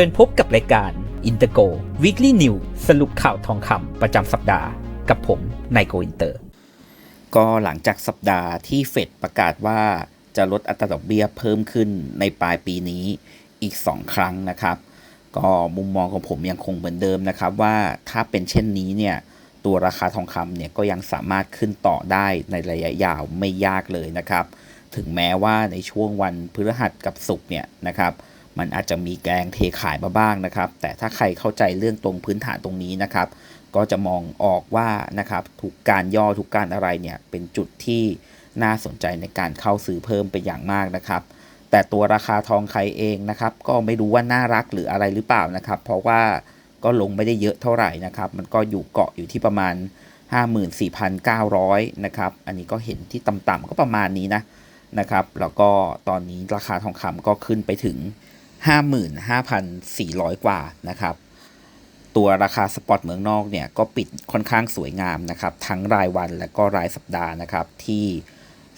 ชิญพบกับรายการ i n t e r g o Weekly News สรุปข่าวทองคำประจำสัปดาห์กับผมนายโกอินเตอร์ ก็หลังจากสัปดาห์ที่เฟดประกาศว่าจะลดอัตราดอกเบี้ยเพิ่มขึ้นในปลายปีนี้อีก 2 ครั้งนะครับ ก็มุมมองของผมยังคงเหมือนเดิมนะครับ ว่าถ้าเป็นเช่นนี้เนี่ยตัวราคาทองคำเนี่ยก็ยังสามารถขึ้นต่อได้ในระยะยาวไม่ยากเลยนะครับ ถึงแม้ว่าในช่วงวันพฤหัสกับศุกร์เนี่ยนะครับ มันอาจจะมีแกงเทขายมาบ้างนะครับ แต่ถ้าใครเข้าใจเรื่องตรงพื้นฐานตรงนี้นะครับ ก็จะมองออกว่านะครับทุกการย่อทุกการอะไรเนี่ยเป็นจุดที่น่าสนใจในการเข้าซื้อเพิ่มเป็นอย่างมากนะครับ แต่ตัวราคาทองไคเองนะครับ ก็ไม่รู้ว่าน่ารักหรืออะไรหรือเปล่านะครับ เพราะว่าก็ลงไม่ได้เยอะเท่าไหร่นะครับ มันก็อยู่เกาะอยู่ที่ประมาณ 54,900นะครับ อันนี้ก็เห็นที่ต่ำๆก็ประมาณนี้นะนะครับ แล้วก็ตอนนี้ราคาทองคำก็ขึ้นไปถึง 55,400 กว่านะครับ ตัวราคาสปอตเมืองนอกเนี่ยก็ปิดค่อนข้างสวยงามนะครับ ทั้งรายวันและก็รายสัปดาห์นะครับที่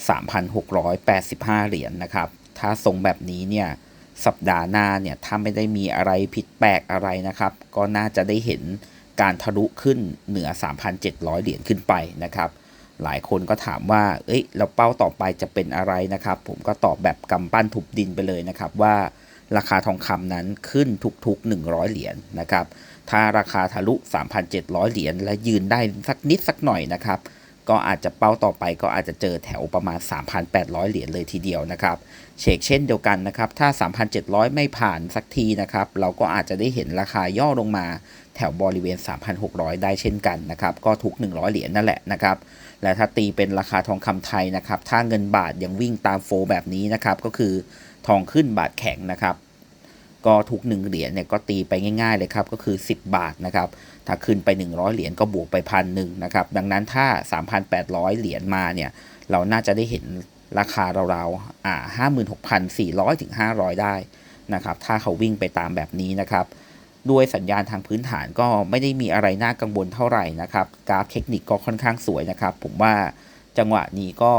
3,685 เหรียญนนะครับ ถ้าทรงแบบนี้เนี่ยสัปดาห์หน้าเนี่ยถ้าไม่ได้มีอะไรผิดแปลกอะไรนะครับ ก็น่าจะได้เห็นการทะลุขึ้นเหนือ 3,700 เหรียญขึ้นไปนะครับ หลายคนก็ถามว่า เอ้ยแล้วเป้าต่อไปจะเป็นอะไรนะครับ ผมก็ตอบแบบกำปั้นทุบดินไปเลยนะครับว่า ราคาทองคำนั้นขึ้นทุกๆ 100 เหรียญนนะครับ ถ้าราคาทะลุ 3,700 เหรียญและยืนได้สักนิดสักหน่อยนะครับ ก็อาจจะเป้าต่อไปก็อาจจะเจอแถวประมาณ 3,800 เหรียญเลยทีเดียวนะครับ เชกเช่นเดียวกันนะครับ ถ้า 3,700 ไม่ผ่านสักทีนะครับ เราก็อาจจะได้เห็นราคาย่อลงมาแถวบริเวณ 3,600 ได้เช่นกันนะครับ ก็ทุก 100 เหรียญนั่นแหละนะครับ และถ้าตีเป็นราคาทองคำไทยนะครับ ถ้าเงินบาทยังวิ่งตามโฟแบบนี้นะครับ ก็คือ ทองขึ้นบาทแข็งนะครับ ก็ทุก 1 เหรียญเนี่ยก็ตีไปง่าย ๆเลยครับ ก็คือ 10 บาทนะครับ ถ้าขึ้นไป 100 เหรียญก็บวกไปพันหนึ่งนะครับ ดังนั้นถ้า 3,800 เหรียญมาเนี่ย เราน่าจะได้เห็นราคาราวๆอ่า56,400ถึง500ได้นะครับ ถ้าเขาวิ่งไปตามแบบนี้นะครับด้วยสัญญาณทางพื้นฐานก็ไม่ได้มีอะไรน่ากังวลเท่าไหร่นะครับ กราฟเทคนิคก็ค่อนข้างสวยนะครับ ผมว่าจังหวะนี้ก็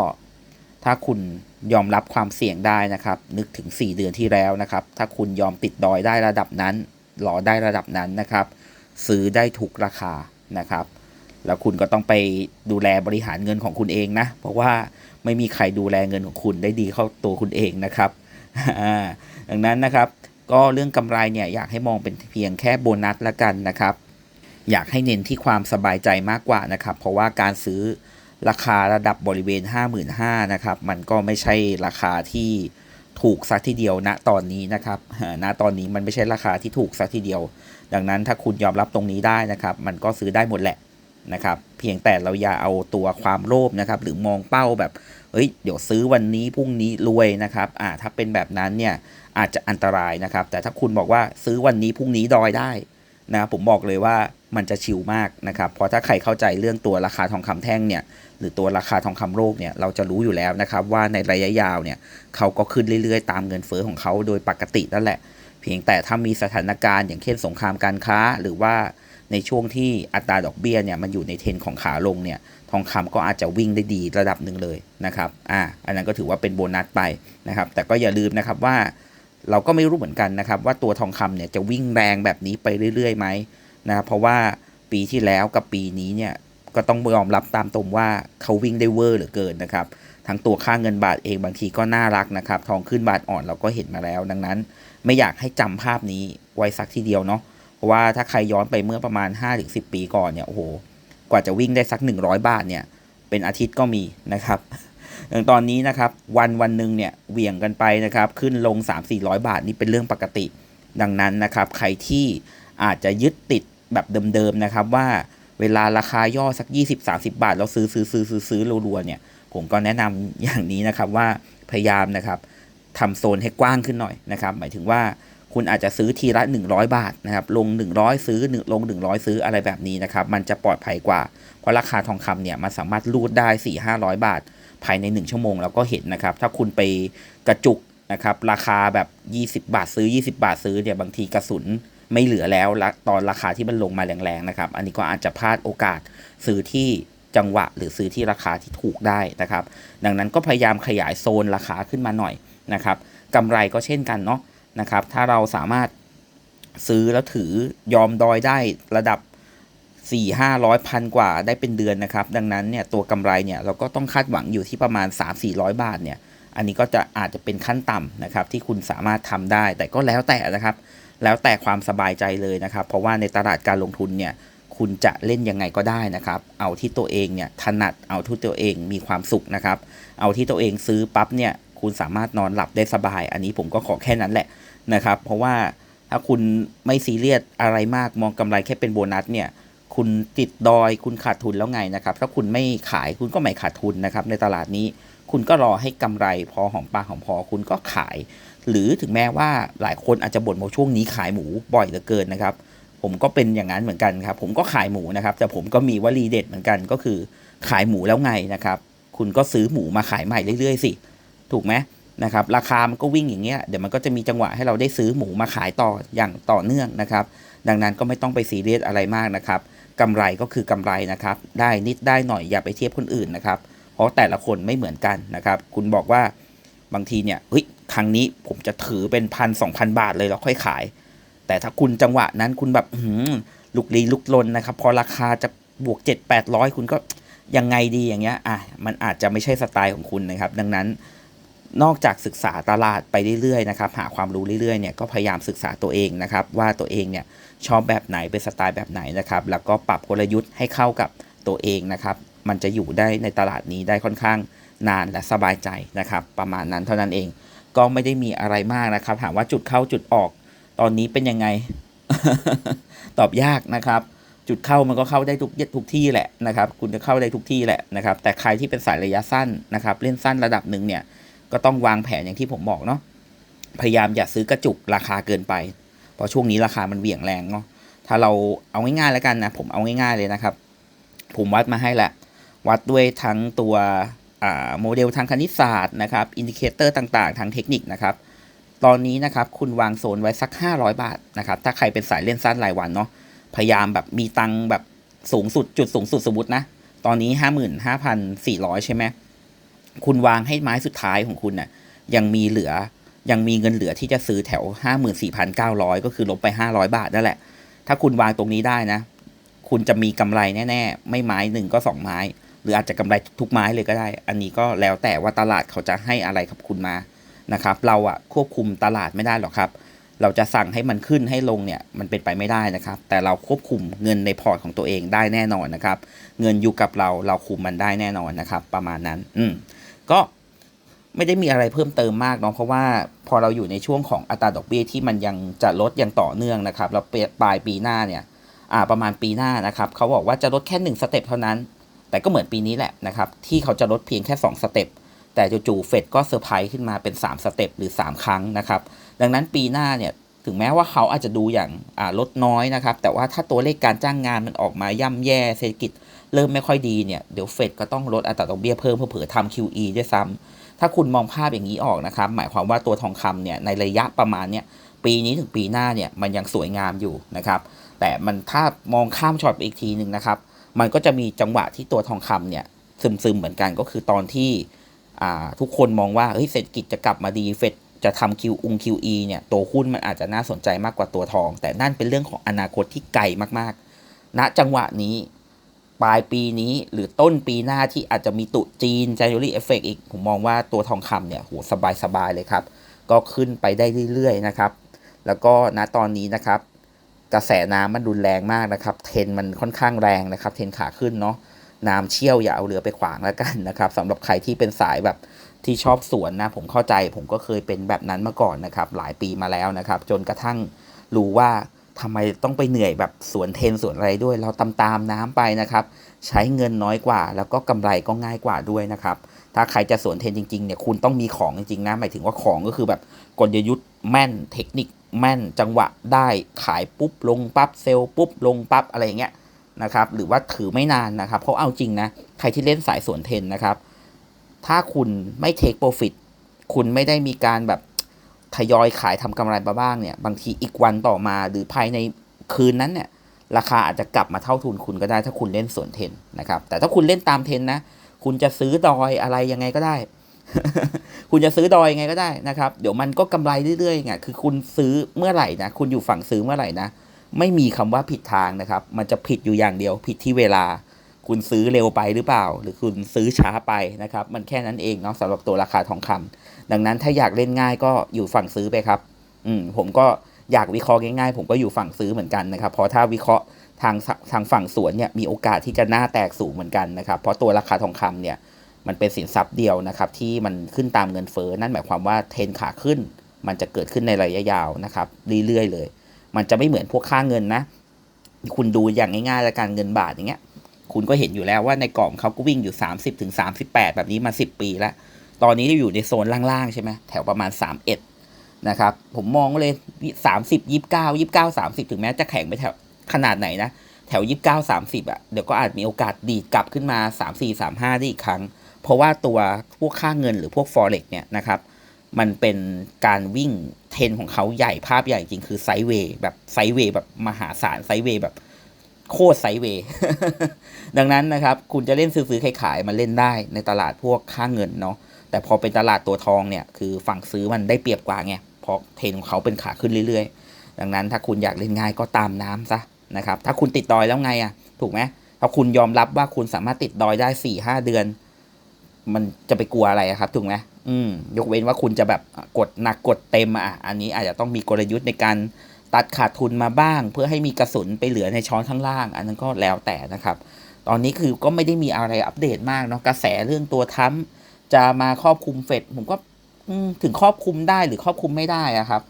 ถ้าคุณ ยอมรับความเสี่ยงได้นะครับ นึกถึง 4 เดือนที่แล้วนะครับ ถ้าคุณยอมติดดอยได้ระดับนั้นรอได้ระดับนั้นนะครับ ซื้อได้ถูกราคานะครับ แล้วคุณก็ต้องไปดูแลบริหารเงินของคุณเองนะ เพราะว่าไม่มีใครดูแลเงินของคุณได้ดีเข้าตัวคุณเองนะครับดังนั้นนะครับ ก็เรื่องกำไรเนี่ยอยากให้มองเป็นเพียงแค่โบนัสละกันนะครับ อยากให้เน้นที่ความสบายใจมากกว่านะครับ เพราะว่าการซื้อ ราคาระดับบริเวณ 55,000นะครับ มันก็ไม่ใช่ราคาที่ถูกสักทีเดียวณตอนนี้นะครับณตอนนี้มันไม่ใช่ราคาที่ถูกสักทีเดียว ดังนั้นถ้าคุณยอมรับตรงนี้ได้นะครับ มันก็ซื้อได้หมดแหละนะครับ เพียงแต่เราอย่าเอาตัวความโลภนะครับ หรือมองเป้าแบบเฮ้ย เดี๋ยวซื้อวันนี้พรุ่งนี้รวยนะครับ อ่า ถ้าเป็นแบบนั้นเนี่ยอาจจะอันตรายนะครับ แต่ถ้าคุณบอกว่าซื้อวันนี้พรุ่งนี้ดอยได้นะ ผมบอกเลยว่ามันจะชิลมากนะครับ เพราะถ้าใครเข้าใจเรื่องตัวราคาทองคำแท่งเนี่ย หรือตัวราคาทองคำโลกเนี่ยเราจะรู้อยู่แล้วนะครับว่าในระยะยาวเนี่ยเขาก็ขึ้นเรื่อยๆ ตามเงินเฟ้อของเขาโดยปกตินั่นแหละ เพียงแต่ถ้ามีสถานการณ์อย่างเช่นสงครามการค้า หรือว่าในช่วงที่อัตราดอกเบี้ยเนี่ยมันอยู่ในเทรนของขาลงเนี่ยทองคำก็อาจจะวิ่งได้ดีระดับหนึ่งเลยนะครับอ่าอันนั้นก็ถือว่าเป็นโบนัสไปนะครับ แต่ก็อย่าลืมนะครับว่าเราก็ไม่รู้เหมือนกันนะครับว่าตัวทองคำเนี่ยจะวิ่งแรงแบบนี้ไปเรื่อยๆไหมนะครับเพราะว่าปีที่แล้วกับปีนี้เนี่ย ก็ต้องยอมรับตามตรงว่าเขาวิ่งได้เวอร์เหลือเกินนะครับ ทั้งตัวค่าเงินบาทเองบางทีก็น่ารักนะครับ ทองขึ้นบาทอ่อนเราก็เห็นมาแล้ว ดังนั้นไม่อยากให้จำภาพนี้ไว้สักทีเดียวเนาะ เพราะว่าถ้าใครย้อนไปเมื่อประมาณ 5-10 ปีก่อนเนี่ย โอ้โห กว่าจะวิ่งได้สัก 100 บาทเนี่ย เป็นอาทิตย์ก็มีนะครับอย่างตอนนี้นะครับวันวันหนึ่งเนี่ยเหวี่ยงกันไปนะครับ ขึ้นลง 3-400 บาทนี่เป็นเรื่องปกติ ดังนั้นนะครับ ใครที่อาจจะยึดติดแบบเดิมๆนะครับว่า เวลาราคาย่อสัก 20-30 บาทแล้วซื้อซื้อซื้อซื้อซื้อรัวๆเนี่ย ผมก็แนะนำอย่างนี้นะครับว่าพยายามนะครับทำโซนให้กว้างขึ้นหน่อยนะครับ หมายถึงว่าคุณอาจจะซื้อทีละ 100 บาทนะครับ ลง 100 ซื้อ1ลง 100 ซื้ออะไรแบบนี้นะครับ มันจะปลอดภัยกว่า เพราะราคาทองคำเนี่ยมันสามารถรูดได้ 4-500 บาท ภายใน 1 ชั่วโมงเราก็เห็นนะครับ ถ้าคุณไปกระจุกนะครับ ราคาแบบ 20 บาทซื้อ 20 บาทซื้อเนี่ยบางทีกระสุน ไม่เหลือแล้วตอนราคาที่มันลงมาแรงๆนะครับ อันนี้ก็อาจจะพลาดโอกาสซื้อที่จังหวะ หรือซื้อที่ราคาที่ถูกได้นะครับ ดังนั้นก็พยายามขยายโซนราคาขึ้นมาหน่อยนะครับกำไรก็เช่นกันเนาะนะครับ ถ้าเราสามารถซื้อแล้วถือยอมดอยได้ระดับสี่ห้าร้อยพันกว่าได้เป็นเดือนนะครับ ดังนั้นเนี่ยตัวกำไรเนี่ยเราก็ต้องคาดหวังอยู่ที่ประมาณ 3 4 0 0 บาทเนี่ย อันนี้ก็จะอาจจะเป็นขั้นต่ำนะครับที่คุณสามารถทำได้แต่ก็แล้วแต่นะครับ แล้วแต่ความสบายใจเลยนะครับ เพราะว่าในตลาดการลงทุนเนี่ยคุณจะเล่นยังไงก็ได้นะครับ เอาที่ตัวเองเนี่ยถนัดเอาที่ตัวเองมีความสุขนะครับ เอาที่ตัวเองซื้อปั๊บเนี่ยคุณสามารถนอนหลับได้สบาย อันนี้ผมก็ขอแค่นั้นแหละนะครับ เพราะว่าถ้าคุณไม่ซีเรียสอะไรมากมองกำไรแค่เป็นโบนัสเนี่ยคุณติดดอยคุณขาดทุนแล้วไงนะครับ ถ้าคุณไม่ขายคุณก็ไม่ขาดทุนนะครับ ในตลาดนี้คุณก็รอให้กำไรพอหอมปากหอมพอคุณก็ขาย หรือถึงแม้ว่าหลายคนอาจจะบ่นว่าช่วงนี้ขายหมูบ่อยเหลือเกินนะครับ ผมก็เป็นอย่างนั้นเหมือนกันครับ ผมก็ขายหมูนะครับ แต่ผมก็มีวลีเด็ดเหมือนกันก็คือขายหมูแล้วไงนะครับ คุณก็ซื้อหมูมาขายใหม่เรื่อยๆ สิ ถูกไหมนะครับ ราคามันก็วิ่งอย่างเงี้ยเดี๋ยวมันก็จะมีจังหวะให้เราได้ซื้อหมูมาขายต่ออย่างต่อเนื่องนะครับ ดังนั้นก็ไม่ต้องไปซีเรียสอะไรมากนะครับกำไรก็คือกำไรนะครับ ได้นิดได้หน่อยอย่าไปเทียบคนอื่นนะครับ เพราะแต่ละคนไม่เหมือนกันนะครับ คุณบอกว่าบางทีเนี่ยเฮ้ย ครั้งนี้ผมจะถือเป็นพันสองพันบาทเลยแล้วค่อยขาย แต่ถ้าคุณจังหวะนั้นคุณแบบหือลุกลี้ลุกลนนะครับ พอราคาจะบวกเจ็ดแปดร้อยคุณก็ยังไงดีอย่างเงี้ยอะมันอาจจะไม่ใช่สไตล์ของคุณนะครับ ดังนั้นนอกจากศึกษาตลาดไปเรื่อยๆนะครับหาความรู้เรื่อยๆเนี่ยก็พยายามศึกษาตัวเองนะครับ ว่าตัวเองเนี่ยชอบแบบไหนเป็นสไตล์แบบไหนนะครับ แล้วก็ปรับกลยุทธ์ให้เข้ากับตัวเองนะครับ มันจะอยู่ได้ในตลาดนี้ได้ค่อนข้างนานและสบายใจนะครับ ประมาณนั้นเท่านั้นเอง ก็ไม่ได้มีอะไรมากนะครับ ถามว่าจุดเข้าจุดออกตอนนี้เป็นยังไง ตอบยากนะครับ จุดเข้ามันก็เข้าได้ทุกทุกที่แหละนะครับ คุณจะเข้าได้ทุกที่แหละนะครับ แต่ใครที่เป็นสายระยะสั้นนะครับ เล่นสั้นระดับหนึ่งเนี่ย ก็ต้องวางแผนอย่างที่ผมบอกเนาะพยายามอย่าซื้อกระจุกราคาเกินไป เพราะช่วงนี้ราคามันเหวี่ยงแรงเนาะถ้าเราเอาง่ายๆแล้วกันนะผมเอาง่ายๆเลยนะครับ ผมวัดมาให้แหละ วัดด้วยทั้งตัว โมเดลทางคณิตศาสตร์นะครับอินดิเคเตอร์ต่างๆ ทางเทคนิคนะครับ ตอนนี้นะครับคุณวางโซนไว้สัก 500 บาทนะครับ ถ้าใครเป็นสายเล่นสั้นรายวันเนาะพยายามแบบมีตังแบบสูงสุดจุดสูงสุดสมมตินะ ตอนนี้ 55,400 ใช่ไหมคุณวางให้ไม้สุดท้ายของคุณน่ะยังมีเหลือยังมีเงินเหลือที่จะซื้อแถว 54,900 ก็คือลบไป 500 บาทนั่นแหละ ถ้าคุณวางตรงนี้ได้นะ คุณจะมีกำไรแน่ ๆ ไม่ไม้หนึ่งก็สองไม้ หรืออาจจะกำไรทุกไม้เลยก็ได้ อันนี้ก็แล้วแต่ว่าตลาดเขาจะให้อะไรกับคุณมานะครับ เราอะควบคุมตลาดไม่ได้หรอกครับ เราจะสั่งให้มันขึ้นให้ลงเนี่ยมันเป็นไปไม่ได้นะครับ แต่เราควบคุมเงินในพอร์ตของตัวเองได้แน่นอนนะครับ เงินอยู่กับเราเราคุมมันได้แน่นอนนะครับ ประมาณนั้น อืมก็ไม่ได้มีอะไรเพิ่มเติมมากเนาะเพราะว่าพอเราอยู่ในช่วงของอัตราดอกเบี้ยที่มันยังจะลดอย่างต่อเนื่องนะครับแล้วปลายปีหน้าเนี่ย อ่าประมาณปีหน้านะครับเขาบอกว่าจะลดแค่หนึ่งสเต็ปเท่านั้น แต่ก็เหมือนปีนี้แหละนะครับ ที่เขาจะลดเพียงแค่ 2 สเต็ป แต่จู่ๆเฟดก็เซอร์ไพรส์ขึ้นมาเป็น 3 สเต็ปหรือ 3 ครั้งนะครับ ดังนั้นปีหน้าเนี่ยถึงแม้ว่าเขาอาจจะดูอย่างลดน้อยนะครับ แต่ว่าถ้าตัวเลขการจ้างงานมันออกมาย่ำแย่เศรษฐกิจเริ่มไม่ค่อยดีเนี่ยเดี๋ยวเฟดก็ต้องลดอัตราดอกเบี้ยเพิ่มเพื่อเผื่อทำ QE ด้วยซ้ำถ้าคุณมองภาพอย่างนี้ออกนะครับ หมายความว่าตัวทองคำเนี่ยในระยะประมาณเนี่ยปีนี้ถึงปีหน้าเนี่ยมันยังสวยงามอยู่นะครับ แต่มันถ้ามองข้ามช็อตไปอีกทีหนึ่งนะครับ มันก็จะมีจังหวะที่ตัวทองคำเนี่ยซึมๆเหมือนกันก็คือตอนที่ทุกคนมองว่าเฮ้ยเศรษฐกิจจะกลับมาดีเฟดจะทำ Q อุง QE เนี่ยตัวหุ้นมันอาจจะน่าสนใจมากกว่าตัวทอง แต่นั่นเป็นเรื่องของอนาคตที่ไกลมากๆ ณจังหวะนี้ปลายปีนี้หรือต้นปีหน้าที่อาจจะมีตุจีน January Effect อีก ผมมองว่าตัวทองคำเนี่ยโหสบายๆเลยครับ ก็ขึ้นไปได้เรื่อยๆนะครับ แล้วก็ณตอนนี้นะครับ กระแสน้ำมันรุนแรงมากนะครับ เทรนมันค่อนข้างแรงนะครับ เทรนขาขึ้นเนาะน้ำเชี่ยวอย่าเอาเรือไปขวางแล้วกันนะครับสำหรับใครที่เป็นสายแบบที่ชอบสวนนะ ผมเข้าใจผมก็เคยเป็นแบบนั้นมาก่อนนะครับ หลายปีมาแล้วนะครับ จนกระทั่งรู้ว่าทำไมต้องไปเหนื่อยแบบสวนเทนสวนอะไรด้วย เราตามตามน้ำไปนะครับ ใช้เงินน้อยกว่า แล้วก็กำไรก็ง่ายกว่าด้วยนะครับ ถ้าใครจะสวนเทนจริงๆเนี่ยคุณต้องมีของจริงๆนะหมายถึงว่าของก็คือแบบกลยุทธ์แม่นเทคนิค แม่นจังหวะได้ขายปุ๊บลงปั๊บเซลปุ๊บลงปั๊บอะไรอย่างเงี้ยนะครับ หรือว่าถือไม่นานนะครับเพราะเอาจริงนะ ใครที่เล่นสายสวนเทนนะครับ ถ้าคุณไม่เทคโปรฟิตคุณไม่ได้มีการแบบทยอยขายทำกำไรมาบ้างเนี่ย บางทีอีกวันต่อมาหรือภายในคืนนั้นเนี่ยราคาอาจจะกลับมาเท่าทุนคุณก็ได้ถ้าคุณเล่นสวนเทนนะครับ แต่ถ้าคุณเล่นตามเทนนะ คุณจะซื้อดอยอะไรยังไงก็ได้ คุณจะซื้อดอยไงก็ได้นะครับ เดี๋ยวมันก็กำไรเรื่อยๆไงคือคุณซื้อเมื่อไหร่นะคุณอยู่ฝั่งซื้อเมื่อไหร่นะไม่มีคำว่าผิดทางนะครับ มันจะผิดอยู่อย่างเดียว ผิดที่เวลา คุณซื้อเร็วไปหรือเปล่า หรือคุณซื้อช้าไปนะครับ มันแค่นั้นเองเนาะสำหรับตัวราคาทองคำดังนั้นถ้าอยากเล่นง่ายก็อยู่ฝั่งซื้อไปครับ อืมผมก็อยากวิเคราะห์ง่ายๆ ผมก็อยู่ฝั่งซื้อเหมือนกันนะครับ เพราะถ้าวิเคราะห์ทางทางฝั่งสวนเนี่ยมีโอกาสที่จะหน้าแตกสูงเหมือนกันนะครับ เพราะตัวราคาทองคำเนี่ย มันเป็นสินทรัพย์เดียวนะครับที่มันขึ้นตามเงินเฟ้อนั่นหมายความว่าเทรนขาขึ้น มันจะเกิดขึ้นในระยะยาวนะครับเรื่อยๆเลย มันจะไม่เหมือนพวกค่าเงินนะ คุณดูอย่างง่ายๆล้วการเงินบาทอย่างเงี้ย คุณก็เห็นอยู่แล้วว่าในกรอบเขาก็วิ่งอยู่ 30ถึง38 แบบนี้มา 10 ปีแล้ว ตอนนี้อยู่ในโซนล่างๆใช่ไหมแถวประมาณ 31นะครับผมมองเลย30 29 29 30 ถึงแม้จะแข่งไปแถวขนาดไหนนะแถว 29 30อะเดี๋ยวก็อาจมีโอกาสดีดกลับขึ้นมา 3 4 3 5 ได้อีกครั้ง ราะว่าตัวพวกค่าเงินหรือพวก forex เนี่ยนะครับมันเป็นการวิ่งเทรนของเขาใหญ่ภาพใหญ่จริงคือไซเวย์แบบไซเวย์แบบมหาศาลไซเวย์แบบโคตรไซเวย์ดังนั้นนะครับ คุณจะเล่นซื้อๆขายๆมาเล่นได้ในตลาดพวกค่าเงินเนาะแต่พอเป็นตลาดตัวทองเนี่ยคือฝั่งซื้อมันได้เปรียบกว่าไงเพราะเทรนของเขาเป็นขาขึ้นเรื่อยๆ ดังนั้นถ้าคุณอยากเล่นง่ายก็ตามน้ำซะนะครับ ถ้าคุณติดดอยแล้วไงอะ่ะถูกไหมถ้าคุณยอมรับว่าคุณสามารถติดดอยได้สี่ห้าเดือน มันจะไปกลัวอะไรครับถูกไหมอืมยกเว้นว่าคุณจะแบบกดหนักกดเต็มอะ อันนี้อาจจะต้องมีกลยุทธ์ในการตัดขาดทุนมาบ้าง เพื่อให้มีกระสุนไปเหลือในช้อนข้างล่าง อันนั้นก็แล้วแต่นะครับ ตอนนี้คือก็ไม่ได้มีอะไรอัปเดตมากเนาะกระแสเรื่องตัวทั้มจะมาครอบคุมเฟดผมก็ถึงครอบคุมได้หรือครอบคุมไม่ได้อะครับ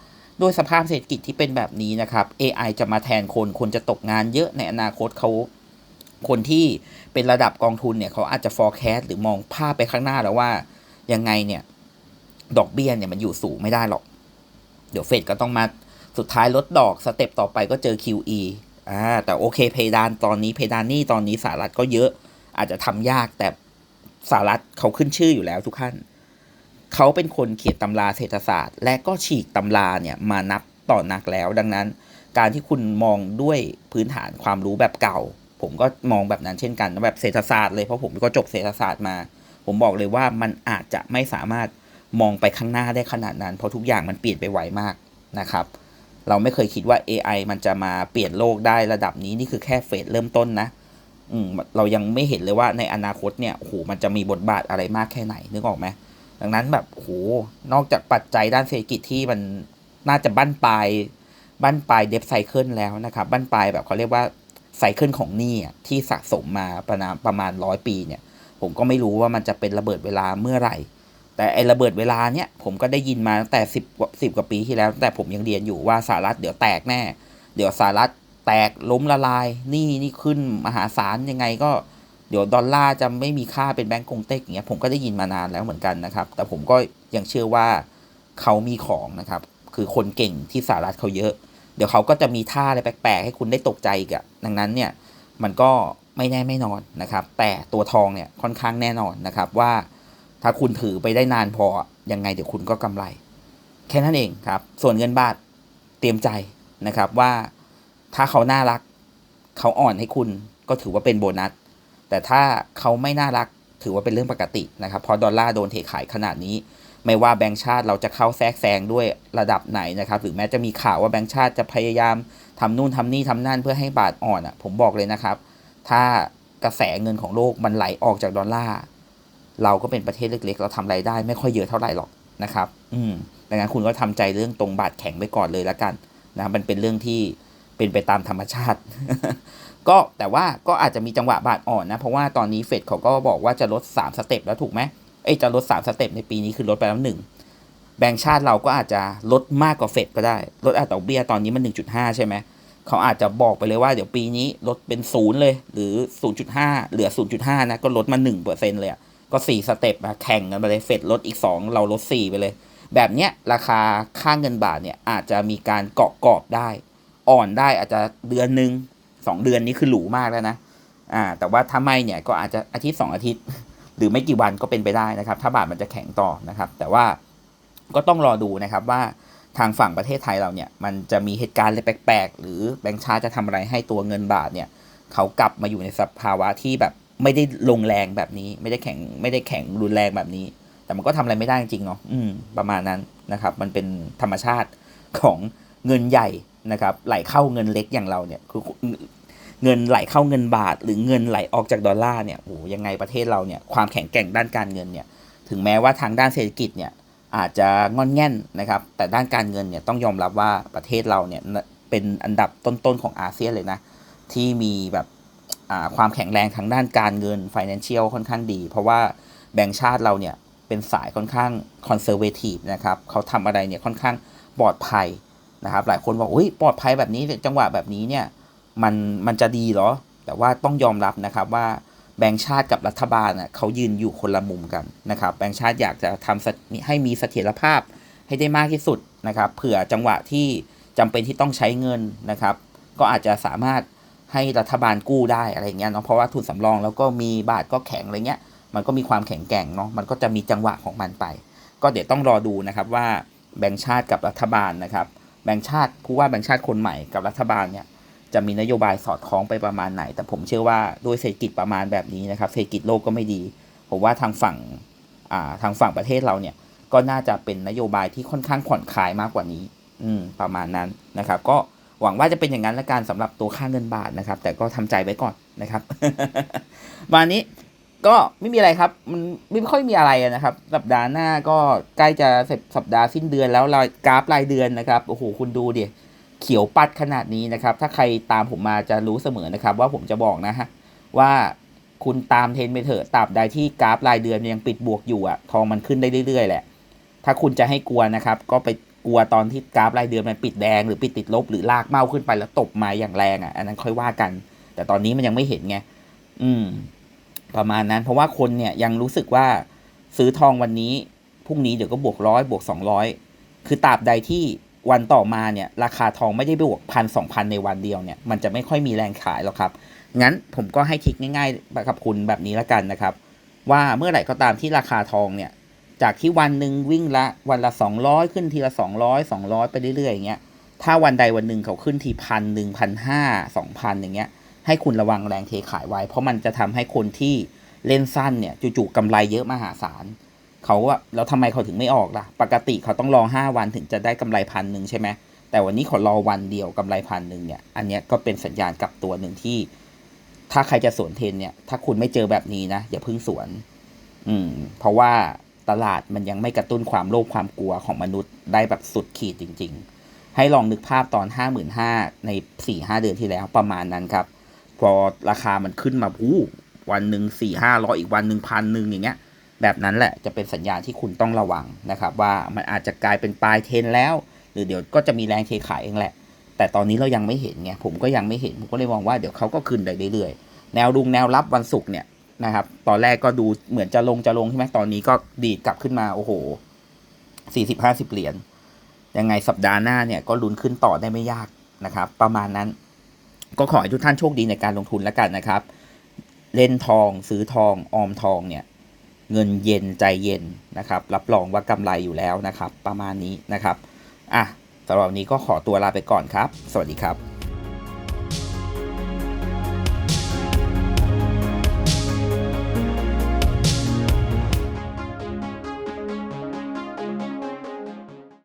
ด้วยสภาพเศรษฐกิจที่เป็นแบบนี้นะครับ AI จะมาแทนคนคนจะตกงานเยอะในอนาคตเขา คนที่เป็นระดับกองทุนเนี่ยเขาอาจจะ forecast หรือมองภาพไปข้างหน้าแล้วว่ายังไงเนี่ยดอกเบี้ยเนี่ยมันอยู่สูงไม่ได้หรอก เดี๋ยวเฟดก็ต้องมาสุดท้ายลดดอกสเต็ปต่อไปก็เจอ QE อ่าแต่โอเคเพดานตอนนี้เพดานนี่ตอนนี้สหรัฐก็เยอะ อาจจะทำยากแต่สหรัฐเขาขึ้นชื่ออยู่แล้วทุกท่านเขาเป็นคนเขียนตำราเศรษฐศาสตร์ และก็ฉีกตำราเนี่ยมานับต่อนักแล้ว ดังนั้น การที่คุณมองด้วยพื้นฐานความรู้แบบเก่า ผมก็มองแบบนั้นเช่นกันแบบเศรษฐศาสตร์เลยเพราะผมก็จบเศรษฐศาสตร์มา ผมบอกเลยว่ามันอาจจะไม่สามารถมองไปข้างหน้าได้ขนาดนั้น เพราะทุกอย่างมันเปลี่ยนไปไวมากนะครับ เราไม่เคยคิดว่า AI มันจะมาเปลี่ยนโลกได้ระดับนี้นี่คือแค่เฟสเริ่มต้นนะอืมเรายังไม่เห็นเลยว่าในอนาคตเนี่ยโอ้โหมันจะมีบทบาทอะไรมากแค่ไหนนึกออกไหมดังนั้นแบบโอ้โหนอกจากปัจจัยด้านเศรษฐกิจที่มันน่าจะบั้นปลายบั้นปลายเดฟไซเคิลแล้วนะครับบั้นปลายแบบเขาเรียกว่า ไซเคิลของหนี้อะที่สะสมมาประมาณประมาณร้อยปีเนี่ย ผมก็ไม่รู้ว่ามันจะเป็นระเบิดเวลาเมื่อไหร่ แต่ไอระเบิดเวลาเนี้ยผมก็ได้ยินมาตั้งแต่สิบสิบกว่าปีที่แล้วตั้งแต่ผมยังเรียนอยู่ว่าสหรัฐเดี๋ยวแตกแน่ เดี๋ยวสหรัฐแตกล้มละลายนี่นี่ขึ้นมหาศาลยังไงก็เดี๋ยวดอลลาร์จะไม่มีค่าเป็นแบงก์กงเต็กอย่างเงี้ยผมก็ได้ยินมานานแล้วเหมือนกันนะครับ แต่ผมก็ยังเชื่อว่าเขามีของนะครับ คือคนเก่งที่สหรัฐเขาเยอะ เดี๋ยวเขาก็จะมีท่าอะไรแปลกๆ ให้คุณได้ตกใจอีกอะดังนั้นเนี่ยมันก็ไม่แน่ไม่นอนนะครับ แต่ตัวทองเนี่ยค่อนข้างแน่นอนนะครับว่าถ้าคุณถือไปได้นานพอยังไงเดี๋ยวคุณก็กำไร แค่นั้นเองครับ ส่วนเงินบาทเตรียมใจนะครับว่าถ้าเขาน่ารัก เขาอ่อนให้คุณก็ถือว่าเป็นโบนัส แต่ถ้าเขาไม่น่ารักถือว่าเป็นเรื่องปกตินะครับเพราะดอลลาร์โดนเทขายขนาดนี้ ไม่ว่าแบงก์ชาติเราจะเข้าแทรกแซงด้วยระดับไหนนะครับหรือแม้จะมีข่าวว่าแบงก์ชาติจะพยายามทำนู่นทำนี่ทำนั่นเพื่อให้บาทอ่อนอะผมบอกเลยนะครับ ถ้ากระแสเงินของโลกมันไหลออกจากดอลลาร์เราก็เป็นประเทศเล็กๆ เราทำไรายได้ไม่ค่อยเยอะเท่าไหร่หรอกนะครับ อืมดังนั้นคุณก็ทำใจเรื่องตรงบาทแข็งไว้ก่อนเลยละกันนะมันเป็นเรื่องที่เป็นไปตามธรรมชาติ ก็แต่ว่าก็อาจจะมีจังหวะบาทอ่อนนะ เพราะว่าตอนนี้เฟดเขาก็บอกว่าจะลด 3 สเต็ปแล้วถูกไหม เอ้จะลด3สเต็ปในปีนี้คือลดไปแล้วหนึ่งแบงก์ชาติเราก็อาจจะลดมากกว่าเฟดก็ได้ ลดอัตราดอกเบี้ยตอนนี้มัน 1.5 ใช่ไหม เขาอาจจะบอกไปเลยว่าเดี๋ยวปีนี้ลดเป็นศูนย์เลย หรือ 0.5 เหลือ 0.5 นะ ก็ลดมา1%เปอร์เซ็นเลยอะก็ 4 สเต็ปมาแข่งกันไปเลย เฟดลดอีก 2 เราลด 4 ไปเลย แบบเนี้ยราคาค่าเงินบาทเนี่ยอาจจะมีการเกาะกรอบได้ อ่อนได้อาจจะเดือนหนึ่งสองเดือนนี้คือหรูมากแล้วนะ อ่า แต่ว่าถ้าไม่เนี่ยก็อาจจะอาทิตย์สองอาทิตย์ หรือไม่กี่วันก็เป็นไปได้นะครับ ถ้าบาทมันจะแข็งต่อนะครับ แต่ว่าก็ต้องรอดูนะครับว่าทางฝั่งประเทศไทยเราเนี่ยมันจะมีเหตุการณ์อะไรแปลกๆ หรือแบงก์ชาติจะทำอะไรให้ตัวเงินบาทเนี่ยเขากลับมาอยู่ในสภาวะที่แบบไม่ได้ลงแรงแบบนี้ ไม่ได้แข็งไม่ได้แข็งรุนแรงแบบนี้ แต่มันก็ทำอะไรไม่ได้จริงๆเนาะอืมประมาณนั้นนะครับ มันเป็นธรรมชาติของเงินใหญ่นะครับไหลเข้าเงินเล็กอย่างเราเนี่ยคือ เงินไหลเข้าเงินบาท หรือเงินไหลออกจากดอลลาร์เนี่ยโอ้ยังไงประเทศเราเนี่ยความแข็งแกร่งด้านการเงินเนี่ยถึงแม้ว่าทางด้านเศรษฐกิจเนี่ยอาจจะงอนแง่นนะครับแต่ด้านการเงินเนี่ยต้องยอมรับว่าประเทศเราเนี่ยเป็นอันดับต้นๆของอาเซียนเลยนะที่มีแบบความแข็งแรงทางด้านการเงิน financial ค่อนข้างดี เพราะว่าแบงก์ชาติเราเนี่ยเป็นสายค่อนข้าง conservative นะครับเขาทำอะไรเนี่ยค่อนข้างปลอดภัยนะครับหลายคนบอกอุ้ยปลอดภัยแบบนี้จังหวะแบบนี้เนี่ย มันมันจะดีเหรอ แต่ว่าต้องยอมรับนะครับว่าแบงก์ชาติกับรัฐบาลเน่ยเขายืนอยู่คนละมุมกันนะครับ แบงก์ชาติอยากจะทำให้มีเสถียรภาพให้ได้มากที่สุดนะครับ เผื่อจังหวะที่จำเป็นที่ต้องใช้เงินนะครับ ก็อาจจะสามารถให้รัฐบาลกู้ได้อะไรเงี้ยเนาะเพราะว่าทุนสำรองแล้วก็มีบาทก็แข็งอะไรเงี้ย มันก็มีความแข็งแกร่งเนาะมันก็จะมีจังหวะของมันไป ก็เดี๋ยวต้องรอดูนะครับว่าแบงก์ชาติกับรัฐบาลนะครับ แบงก์ชาติผู้ว่าแบงก์ชาติคนใหม่กับรัฐบาลเนี่ย จะมีนโยบายสอดคล้องไปประมาณไหน แต่ผมเชื่อว่าด้วยเศรษฐกิจประมาณแบบนี้นะครับ เศรษฐกิจโลกก็ไม่ดี ผมว่าทางฝั่งาทางฝั่งประเทศเราเนี่ยก็น่าจะเป็นนโยบายที่ค่อนข้างผ่อนคลายมากกว่านี้ อืมประมาณนั้นนะครับ ก็หวังว่าจะเป็นอย่างนั้นละกันสำหรับตัวค่าเงินบาทนะครับ แต่ก็ทำใจไว้ก่อนนะครับวันนี้ก็ไม่มีอะไรครับ มันไม่ค่อยมีอะไรนะครับ สัปดาห์หน้าก็ใกล้จะเสร็จสัปดาห์สิ้นเดือนแล้วรายกราฟรายเดือนนะครับ โอ้โห คุณดูดิ เขียวปัดขนาดนี้นะครับ ถ้าใครตามผมมาจะรู้เสมอนะครับ ว่าผมจะบอกนะฮะว่าคุณตามเทรนไปเถอะตราบใดที่กราฟรายเดือนยังปิดบวกอยู่อะทองมันขึ้นได้เรื่อยๆแหละ ถ้าคุณจะให้กลัวนะครับ ก็ไปกลัวตอนที่กราฟรายเดือนมันปิดแดงหรือปิดติดลบหรือลากเมาขึ้นไปแล้วตบมาอย่างแรงอะ่ะ อันนั้นค่อยว่ากัน แต่ตอนนี้มันยังไม่เห็นไงอืม ประมาณนั้น เพราะว่าคนเนี่ยยังรู้สึกว่าซื้อทองวันนี้พรุ่งนี้เดี๋ยวก็บวกร้อยบวกสองร้อยคือตราบใดที่ วันต่อมาเนี่ยราคาทองไม่ได้บวกพันสองพันในวันเดียวเนี่ยมันจะไม่ค่อยมีแรงขายหรอกครับ งั้นผมก็ให้ทิกง่ายๆกับคุณแบบนี้แล้วกันนะครับ ว่าเมื่อไหร่ก็ตามที่ราคาทองเนี่ยจากที่วันหนึ่งวิ่งละวันละสองร้อยขึ้นทีละสองร้อยสองร้อยไปเรื่อยๆอย่างเงี้ยถ้าวันใดวันหนึ่งเขาขึ้นทีพันหนึ่งพันห้าสองพันอย่างเงี้ยให้คุณระวังแรงเทขายไว้ เพราะมันจะทำให้คนที่เล่นสั้นเนี่ยจู่ๆกำไรเยอะมหาศาล เขาอะแล้วทำไมเขาถึงไม่ออกล่ะ ปกติเขาต้องรอห้าวันถึงจะได้กำไรพันหนึ่งใช่ไหมแต่วันนี้เขารอวันเดียวกำไรพันหนึ่งเนี่ย อันนี้ก็เป็นสัญญาณกับตัวหนึ่งที่ ถ้าใครจะสวนเทนเนี่ย ถ้าคุณไม่เจอแบบนี้นะอย่าพึ่งสวน อืม เพราะว่าตลาดมันยังไม่กระตุ้นความโลภความกลัวของมนุษย์ได้แบบสุดขีดจริง ๆ ให้ลองนึกภาพตอนห้าหมื่นห้าในสี่ห้าเดือนที่แล้วประมาณนั้นครับ พอราคามันขึ้นมาผู้วันหนึ่งสี่ห้าร้อยอีกวันหนึ่งพันหนึ่งอย่างเงี้ย แบบนั้นแหละจะเป็นสัญญาณที่คุณต้องระวังนะครับ ว่ามันอาจจะกลายเป็นปลายเทนแล้ว หรือเดี๋ยวก็จะมีแรงเทขายเองแหละ แต่ตอนนี้เรายังไม่เห็นไงผมก็ยังไม่เห็น ผมก็เลยมองว่าเดี๋ยวเขาก็ขึ้นได้เรื่อยๆแนวรุงแนวรับวันศุกร์เนี่ยนะครับ ตอนแรกก็ดูเหมือนจะลงจะลงใช่ไหมตอนนี้ก็ดีดกลับขึ้นมาโอ้โหสี่สิบห้าสิบเหรียญยังไงสัปดาห์หน้าเนี่ยก็ลุ้นขึ้นต่อได้ไม่ยากนะครับ ประมาณนั้น ก็ขอให้ทุกท่านโชคดีในการลงทุนแล้วกันนะครับ เล่นทองซื้อทองออมทองเนี่ย เงินเย็นใจเย็นนะครับ รับรองว่ากำไรอยู่แล้วนะครับ ประมาณนี้นะครับอะสำหรับวันนี้ก็ขอตัวลาไปก่อนครับ สวัสดีครับ